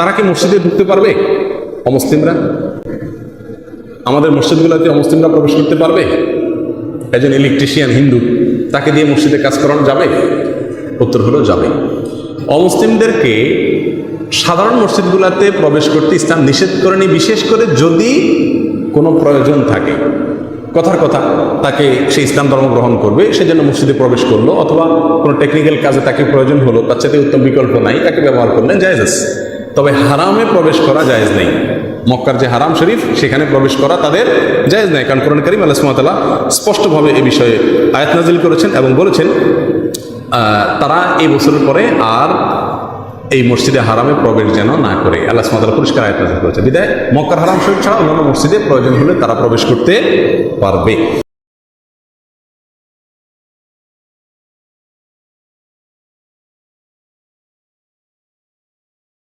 তারা কি মসজিদে ঢুকতে পারবে? অমুসলিমরা? আমাদের মসজিদগুলোতে অমুসলিমরা প্রবেশ করতে পারবে? একজন ইলেকট্রিশিয়ান হিন্দু, তাকে দিয়ে মসজিদে কাজ করানো যাবে? উত্তর হলো যাবে। অমুসলিমদেরকে সাধারণ মসজিদগুলোতে প্রবেশ করতে ইসলাম নিষেধ করেনি, বিশেষ করে যদি কোনো প্রয়োজন থাকে। কথার কথা, তাকে সে ইসলাম ধর্ম গ্রহণ করবে সে যেন মসজিদে প্রবেশ করল, অথবা কোনো টেকনিক্যাল কাজে তাকে প্রয়োজন হলো, তার সাথে উত্তম বিকল্প নাই, তাকে ব্যবহার করলেন, জায়েজ আছে। তবে হারামে প্রবেশ করা জায়েজ নেই। মক্কার যে হারাম শরীফ, সেখানে প্রবেশ করা তাদের জায়েজ নেই। কারণ কোরআন করিম আল্লাহ সুমতাল্লাহ স্পষ্টভাবে এ বিষয়ে আয়াত নাজিল করেছেন এবং বলেছেন তারা এই বছরের পরে আর এই মসজিদে হারামে প্রবেশ যেন না করে। আল্লাহ পরিষ্কার আয়াত নাজিল করেছে বিদায়, মক্কার হারাম শরীফ ছাড়া অন্যান্য মসজিদে প্রয়োজন হলে তারা প্রবেশ করতে পারবে।